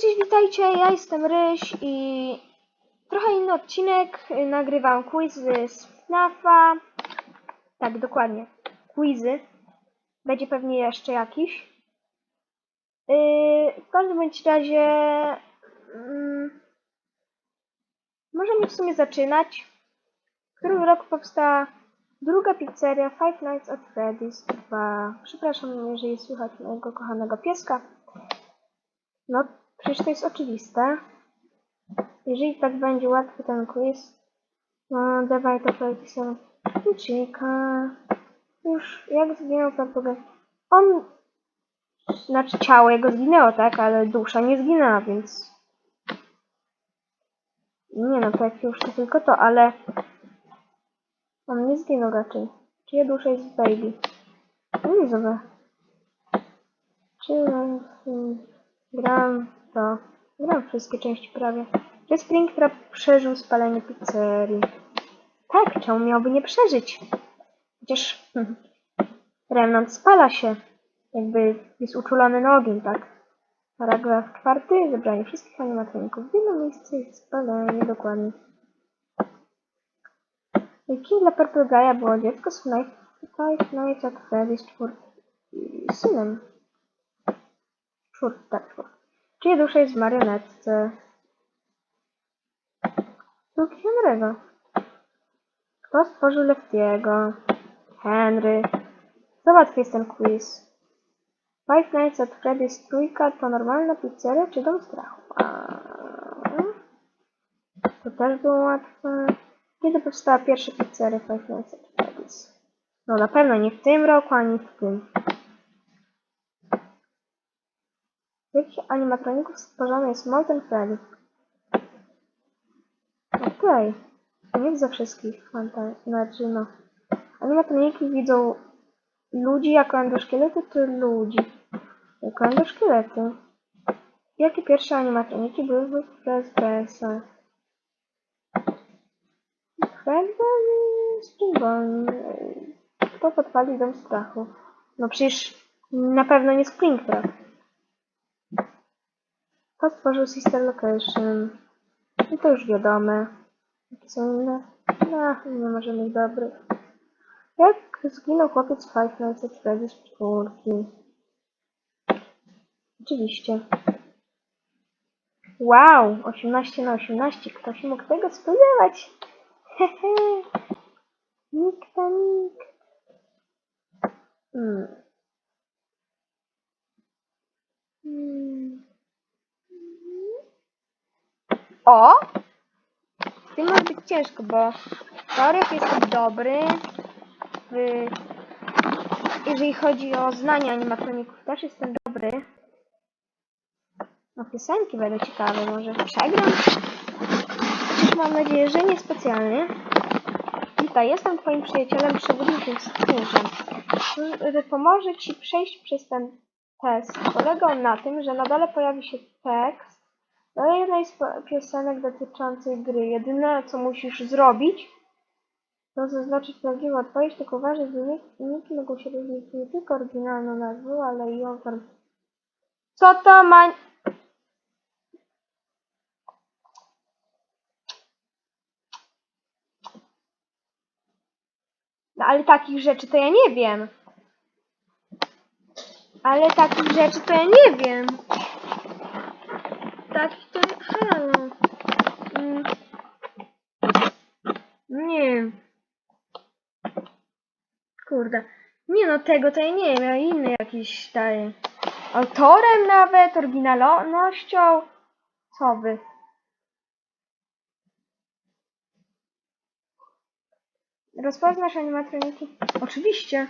Cześć, witajcie, ja jestem Ryś i trochę inny odcinek. Nagrywam quizy z FNAFa. Tak, dokładnie, quizy. Będzie pewnie jeszcze jakiś. Yy, w każdym bądź razie mm, możemy w sumie zaczynać. W którym roku powstała druga pizzeria Five Nights at Freddy's 2. Przepraszam, jeżeli słychać mojego kochanego pieska. No, przecież to jest oczywiste. Jeżeli tak będzie łatwy ten quiz, no dawaj to powiedzmy licznika. Już jak zginął papugaj. On, znaczy ciało jego zginęło, tak, ale dusza nie zginęła, więc nie no, tak już to tylko to, ale on nie zginął raczej. Czyja dusza jest w baby? No nie zobacz. Czy gram to. Wszystkie części prawie. Czy Springtrap przeżył spalenie pizzerii? Tak, czemu miałby nie przeżyć? Przecież hmm, Remnant spala się. Jakby jest uczulony na ogień, tak? Paragraf czwarty. Zebranie wszystkich animatroników w jedno miejsce i spalenie dokładnie. Kim dla Purple Guy'a było dziecko z Five Nights at Freddy's czwór... synem. Czwórty, tak, czwórty. Czyja dusza jest w marionetce? Luki Henry'ego. Kto stworzył Leftiego? Henry. Załatwię ten quiz. Five Nights at Freddy's trójka to normalna pizzeria czy dom strachu? A... To też było łatwe. Kiedy powstała pierwsza pizzeria Five Nights at Freddy's? No na pewno nie w tym roku, ani w tym. Z jakich animatroników stworzony jest Molten Freddy? Okej. Nie ze wszystkich znaczy. Animatroniki widzą ludzi jako endoszkielety, czy ludzi jako endoszkielety. Jakie pierwsze animatroniki były w PSPS-a? Freddy Springbone. Kto podpalił dom strachu? No przecież na pewno nie Springtrap. Kto stworzył Sister Location? I to już wiadome. Jakie są inne? No, nie ma żadnych dobrych. Jak zginął chłopiec Five Nights at Freddy's czwórki? Oczywiście. Wow! 18 na 18. Kto się mógł tego spodziewać? Hehe. Nikt to nikt. Hmm. Hmm. O! Z tym może być ciężko, bo teoriach jestem dobry. W... Jeżeli chodzi o znanie animatroników, też jestem dobry. No piosenki będą ciekawe, może przegram? Chociaż mam nadzieję, że nie specjalnie. Witaj, jestem twoim przyjacielem, przewodnikiem stróżem, który pomoże ci przejść przez ten test. Polega on na tym, że na dole pojawi się tekst do jednej z po- piosenek dotyczącej gry. Jedyne, co musisz zrobić, to zaznaczyć prawdziwą odpowiedź, tylko uważaj, że wyniki mogą się różnić nie tylko oryginalną nazwą, ale i autor. Co to ma... No ale takich rzeczy to ja nie wiem. Ale takich rzeczy to ja nie wiem. Takich Halo. Mm. Nie. Kurde. Nie no, tego to ja nie wiem, ja inny jakiś daje. Autorem nawet, oryginalnością. Co wy? Rozpoznasz animatroniki? Oczywiście.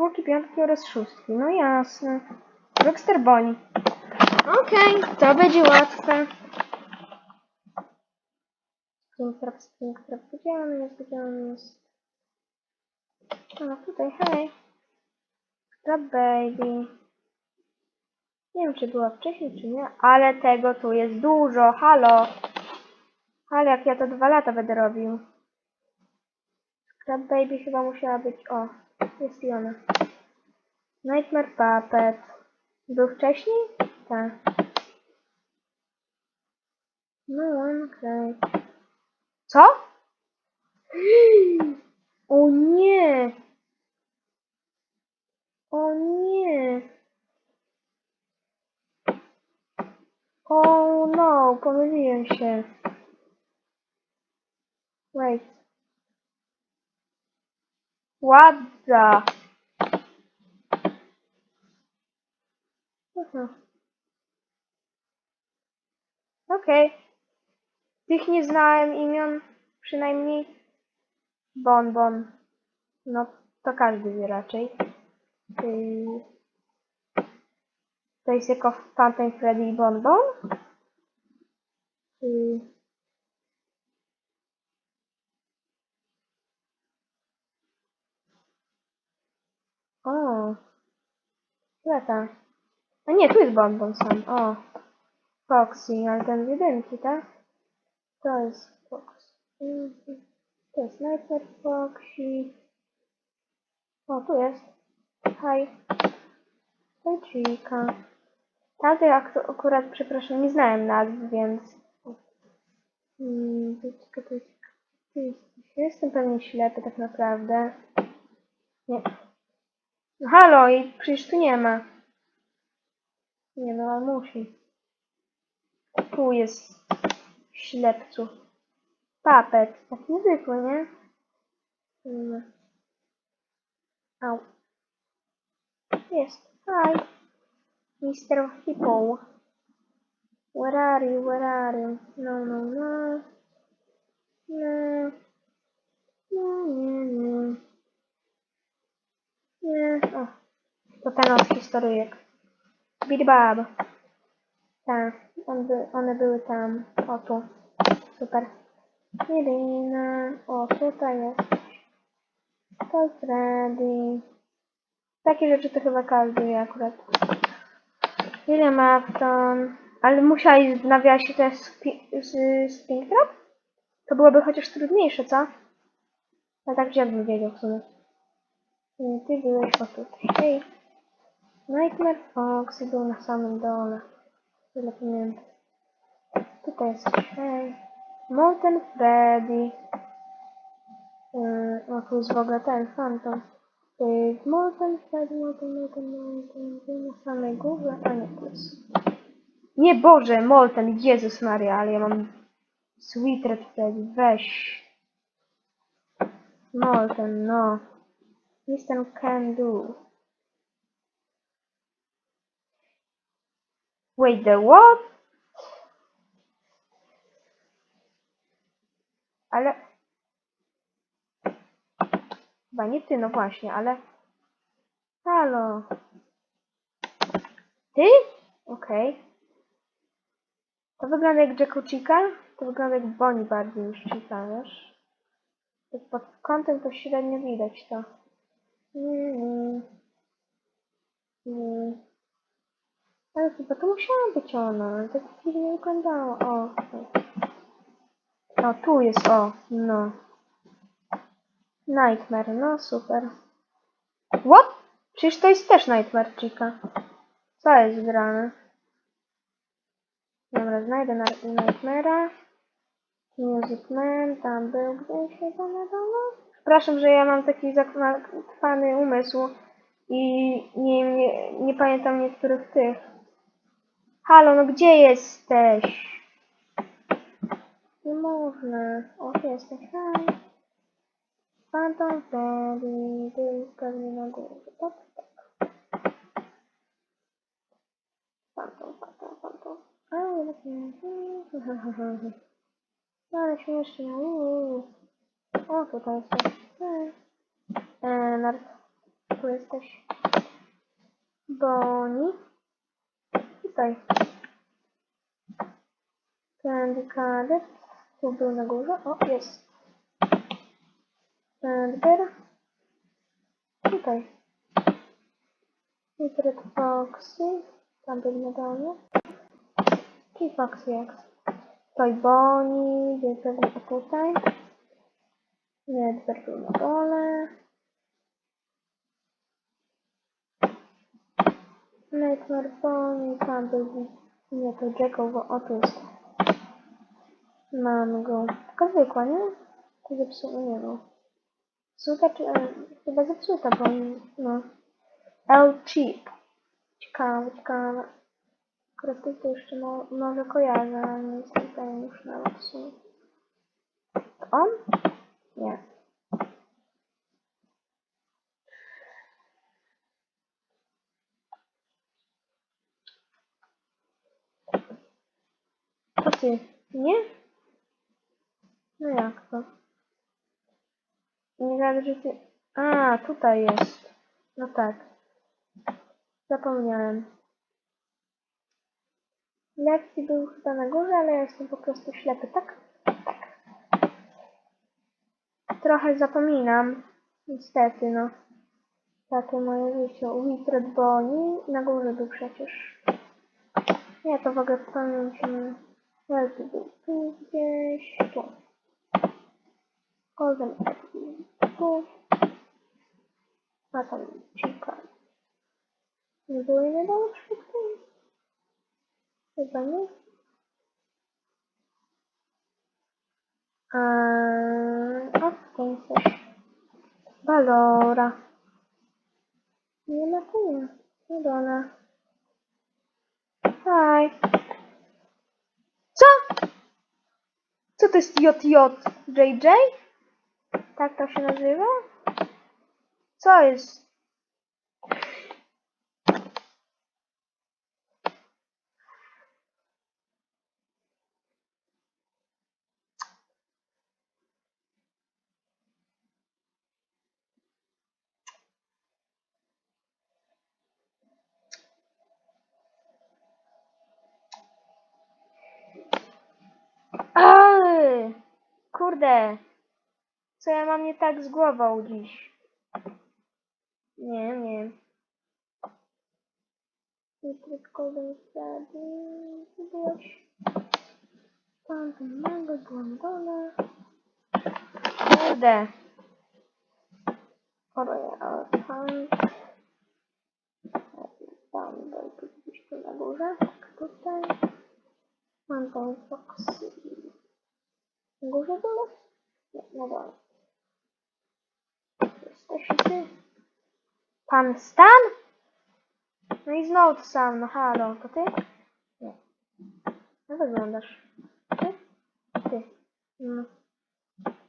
Czwórki, piątki oraz szóstki. No jasne. Rockstar Bonnie. Okej, to będzie łatwe. Springtrap, Springtrap. Gdzie on jest? Gdzie on jest? A, tutaj, hej. Trap Baby. Nie wiem, czy była wcześniej, czy nie, ale tego tu jest dużo. Halo. Ale jak ja to dwa lata będę robił. Scrap Baby chyba musiała być. O, jest i ona. Nightmare Puppet. Był wcześniej? No one. Co? O nie! O nie! O no, pomyliłem się. Wait. What the? Okej. Tych nie znałem imion, przynajmniej. Bon Bon. No, to każdy wie raczej. To jest jako Phantom Freddy i Bon Bon? Yy, O. Lata. A nie, tu jest Bon Bon sam. O. Foxy, ale ten z jedynki, tak? To jest Fox. Mhm. To jest Nightmare Foxy. O, tu jest. Hej, Chica. Tamtej ak- akurat, przepraszam, nie znałem nazw, więc... Hmm, Tyćka, tyćka. Ty jesteś- Jestem pewnie ślepy tak naprawdę. Nie. No halo, i przecież tu nie ma. Nie no, ale musi. Tu jest ślepcu. Papet. Taki zwykły, nie? Mm. Au. Jest. Hi. Mr. Hippo. Where are you? Where are you? No, no, no. No. No, nie, nie. Nie. O. To ten od historyjek. Bidbab. Tak. On by, one były tam. O, tu. Super. Irina. O, tutaj jest. To Freddy. Takie rzeczy to chyba każdy wie akurat. William Afton. Ale musiałeś w nawiasie też z, z, z Pinktrap? To byłoby chociaż trudniejsze, co? Ale tak gdzie bym wiedział w sumie. Nie, Ty byłeś o tutaj. Hej. Nightmare Fox był na samym dole. Tyle pamiętam. Tutaj jest hej. Molten Freddy. Yy, w ogóle ten Phantom. To jest Molten Freddy, Molten, Molten, Molten. Na samej górze. A nie, jest. Nie Boże, Molten, Jezus Maria, ale ja mam Sweet Red Freddy, weź. Molten, no. Mr. Can Do. Wait, the what? Ale... Chyba nie ty, no właśnie, ale... Halo. Ty? Okej. To wygląda jak Jacko Chica? To wygląda jak Bonnie bardziej niż Chica, wiesz? Pod kątem to średnio widać to. Mm, mm. Ale chyba to musiała być ona, ale tak dziwnie wyglądało. O, o, tu jest, o, no. Nightmare, no super. What? Przecież to jest też Nightmare Chica. Co jest grane? Dobra, znajdę na Nightmare'a. Music Man, tam był gdzieś chyba na dole. Przepraszam, że ja mam taki zakwany umysł i nie, nie, nie pamiętam niektórych tych. Halo, no gdzie jesteś? Nie można. O, jesteś. Hej. Phantom Freddy, ty jest pewnie na górze. Tak, tak. Phantom, phantom, phantom. A, nie Ale śmiesznie. O, tutaj jesteś. Hej. E. Tu jesteś. Bonnie. Tutaj. Cadet. Tu był na górze. O, jest. Edgar. Tutaj. Secret Foxy. Tam był dole. I Foxy X. Toy Bonnie. Więc pewnie tutaj. Edgar był na dole. Nightmare Bonnie, Bumblebee. Nie, to Jekyll, bo o tu jest. Mam go. Taka zwykła, nie? To zepsuta, nie no. Zepsuta czy... E, chyba zepsuta, bo no. L Cheap. Ciekawe, ciekawe. Akurat to jeszcze mo może kojarzę, ale nie jestem pewien już nawet. To on? Nie. To ty, nie? No jak to? Nie gadaj, że ty... A, tutaj jest. No tak. Zapomniałem. Lekcji był chyba na górze, ale ja jestem po prostu ślepy, tak? Tak. Trochę zapominam. Niestety, no. Takie moje życie. Wicked Bonnie na górze był przecież. Nie, to w ogóle pamiętam. Lekcji był tu gdzieś, tu. Golden Apple tu. A tam Chica. Nie było innej domu przypadkiem? Chyba nie. Eee, a tutaj coś. Balora. Nie ma tu nie. Nie dole. Haj. Co? Co to jest JJ? JJ? Tak to się nazywa? Co jest? Ale! Kurde! Co ja mam nie tak z głową dziś? Nie, nie. Byłeś. Tam ten dole. Kurde. Fund. Tam był gdzieś tu na górze. Tutaj. Mam Foxy. Górze dole? Nie, na dole. Jesteś ty? Pan Stan? No i znowu to sam, no halo, to ty? Nie. No wyglądasz. Ty? Ty. No.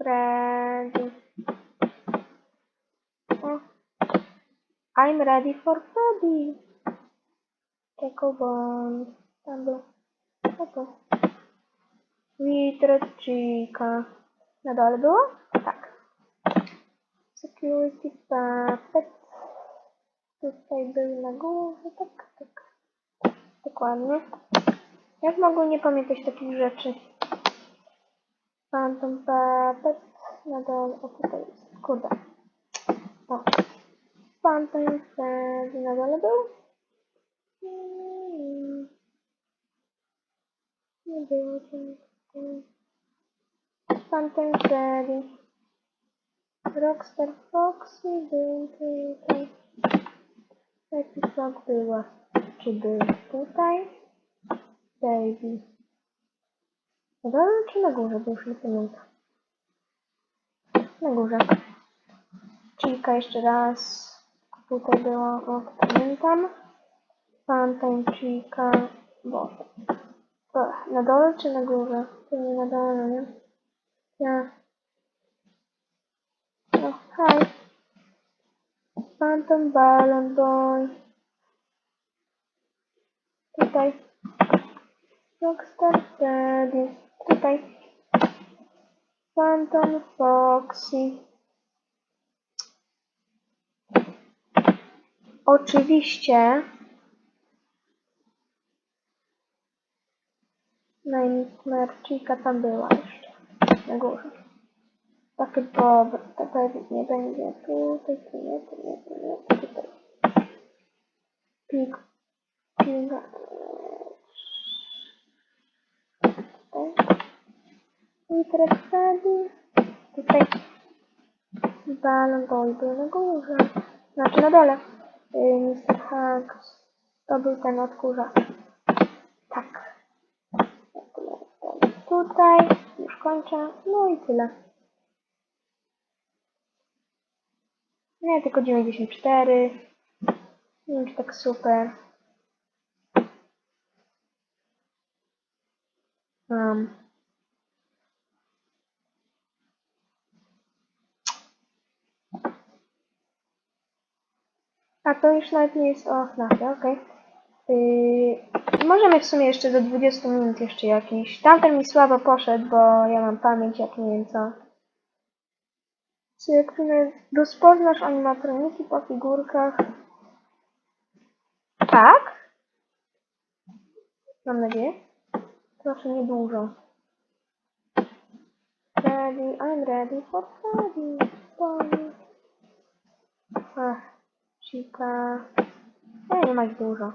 Ready. O. I'm ready for Freddy. Czeko Bond. Tam był. Co Chica. Na dole było? Tak. Security Puppet. Tutaj był na górze, tak, tak. Dokładnie. Jak mogę nie pamiętać takich rzeczy? Phantom Puppet. Na dole, o tutaj jest. Kurde. O. Phantom Freddy na dole był? Nie było cię. Phantom Freddy. Rockstar Foxy był tutaj. Jaki sok była? Czy był tutaj? Baby. Na dole czy na górze? Bo już nie pamiętam. Na górze. Chica jeszcze raz. Tutaj była, o pamiętam. Phantom Chica. Boże. Na dole czy na górze? Pewnie na dole, no nie? Ja. No, hej. Phantom Balloon Boy. Tutaj. Rockstar Freddy. Tutaj. Phantom Foxy. Oczywiście. Nightmare Chica tam była jeszcze. Na górze. Taki Bob, to pewnie będzie tutaj, tu nie, tu nie, tu nie, tutaj. Pig, piga. I teraz Freddy. Tutaj. Balon Boy był na górze. Znaczy na dole. Yy, Mr. Hanks. To był ten odkurzacz. Tak. Tutaj już kończę. No i tyle. Nie, tylko 94. Nie wiem, czy tak super. Um. A to już nawet nie jest o FNAFie, okej. Yy, możemy w sumie jeszcze do 20 minut jeszcze jakiś. Tamten mi słabo poszedł, bo ja mam pamięć jak nie wiem co. Czy jak rozpoznasz animatroniki po figurkach? Tak? Mam nadzieję. Proszę nie dużo. Ready, I'm ready for Freddy. Bonnie. Ach, Chica. Nie, nie ma ich dużo.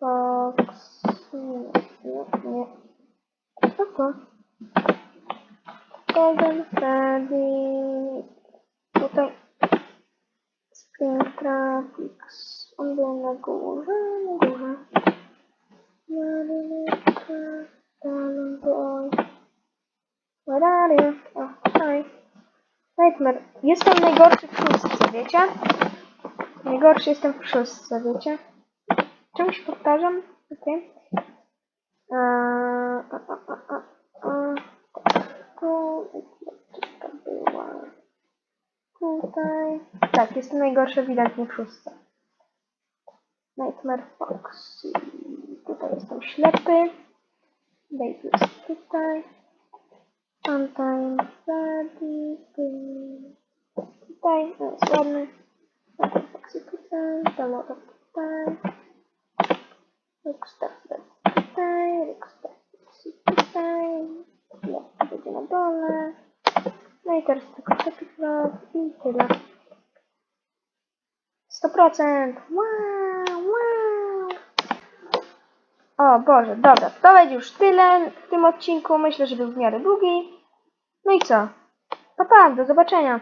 Fox. Nie, nie. Co to? Golden Freddy. Tutaj. Springtrafix. On był na górze, na górze. Maryneczka. Talon Boy. Where are you? O, hi. Nightmare. Jestem najgorszy w szóstce, wiecie? Najgorszy jestem w szóstce, wiecie? Czymś powtarzam? Okej. Okay. Tu, to była? Tutaj. Tak, jestem najgorszy ewidentnie w szóstce. Nightmare Fox. Tutaj jestem ślepy. Baby jest tutaj. Funtime Freddy. Tutaj, no jest ładny. Nightmare Foxy tutaj. Dalota tutaj. Rockstar tutaj. Rockstar tutaj. No, będzie na dole. No i teraz tylko Happy Club i tyle. 100%! Wow, wow! O Boże, dobra, to będzie już tyle w tym odcinku. Myślę, że był w miarę długi. No i co? Pa, pa, do zobaczenia.